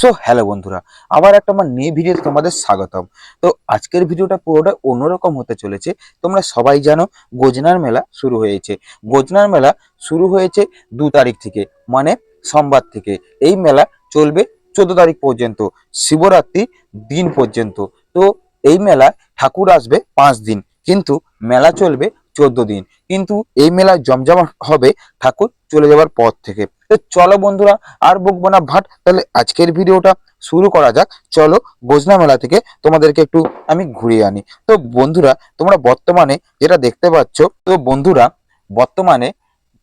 So hello বন্ধুরা, আবার একটা আমার নিয়ে ভিডিওতে তোমাদের স্বাগতম। তো আজকের ভিডিওটা পুরোটা অন্যরকম হতে চলেছে, তোমরা সবাই জানো গোজনার মেলা শুরু হয়েছে। গোজনার মেলা শুরু হয়েছে দু তারিখ থেকে মানে সোমবার থেকে। এই মেলা চলবে চোদ্দ তারিখ পর্যন্ত, শিবরাত্রি দিন পর্যন্ত। তো এই মেলা ঠাকুর আসবে পাঁচ দিন, কিন্তু মেলা চলবে চোদ্দ দিন। কিন্তু এই মেলা জমজমাট হবে ঠাকুর চলে যাওয়ার পর থেকে। তো চলো বন্ধুরা, আর বকবো না ভাট। তাহলে আজকের ভিডিওটা শুরু করা যাক। চলো গোজনা মেলা থেকে তোমাদেরকে একটু আমি ঘুরিয়ে আনি। তো বন্ধুরা, তোমরা বর্তমানে যেটা দেখতে পাচ্ছ, তো বন্ধুরা, বর্তমানে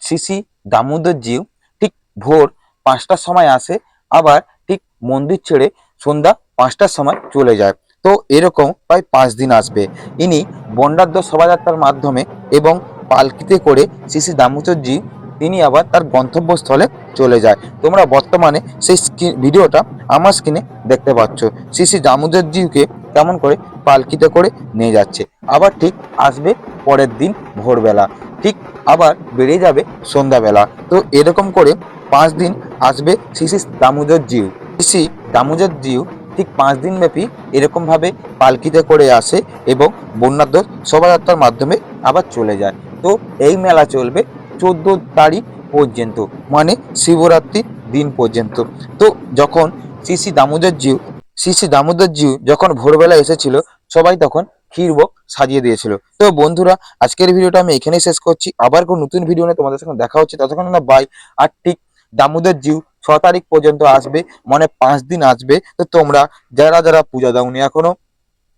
শ্রী দামোদর জিউ ঠিক ভোর পাঁচটার সময় আসে। আবার ঠিক মন্দির ছেড়ে সন্ধ্যা পাঁচটার সময় চলে যায়। তো এরকম প্রায় পাঁচ দিন আসবে। ইনি বন্ডাদ্য শোভাযাত্রার মাধ্যমে এবং পালকিতে করে শ্রী শ্রী দামোদর জি তিনি আবার তার গন্তব্যস্থলে চলে যায়। তোমরা বর্তমানে সেই ভিডিওটা আমার স্ক্রিনে দেখতে পাচ্ছ। শ্রী শ্রী দামোদর জিকে কেমন করে পালকিতে করে নিয়ে যাচ্ছে। আবার ঠিক আসবে পরের দিন ভোরবেলা। ঠিক আবার বেড়ে যাবে সন্ধ্যাবেলা। তো এরকম করে পাঁচ দিন আসবে শ্রী শ্রী দামোদর জিউ শ্রী শ্রী দামোদর জিউ ঠিক পাঁচ দিন ব্যাপী এরকমভাবে পালকিতে করে আসে এবং বন্যাদ্য শোভাযাত্রার মাধ্যমে আবার চলে যায়। তো এই মেলা চলবে চোদ্দ তারিখ পর্যন্ত মানে শিবরাত্রির দিন পর্যন্ত। তো যখন শ্রী শ্রী দামোদর জিউ শ্রী শ্রী দামোদর জিউ যখন ভোরবেলা এসেছিল, সবাই তখন ক্ষীরভোগ সাজিয়ে দিয়েছিল। তো বন্ধুরা, আজকের ভিডিওটা আমি এখানেই শেষ করছি। আবার কোনো নতুন ভিডিও নিয়ে তোমাদের সঙ্গে দেখা হচ্ছে। ততক্ষণ না বাই আর ঠিক দামোদর জিউ ছ তারিখ পর্যন্ত আসবে মানে পাঁচ দিন আসবে। তো তোমরা যারা যারা পূজা দাওনি এখনও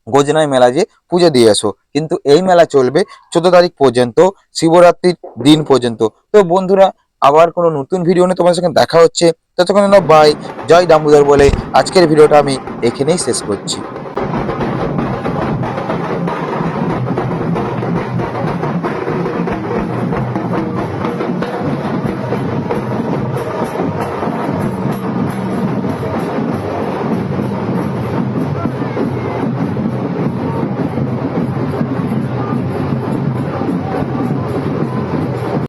গোজনায় মেলা যে পুজো দিয়ে আসো কিন্তু এই মেলা চলবে চোদ্দ তারিখ পর্যন্ত, শিবরাত্রির দিন পর্যন্ত। তো বন্ধুরা, আবার কোনো নতুন ভিডিও নিয়ে তোমাদের সঙ্গে দেখা হচ্ছে। ততক্ষণ বাই জয় দামোদর বলে আজকের ভিডিওটা আমি এখানেই শেষ করছি।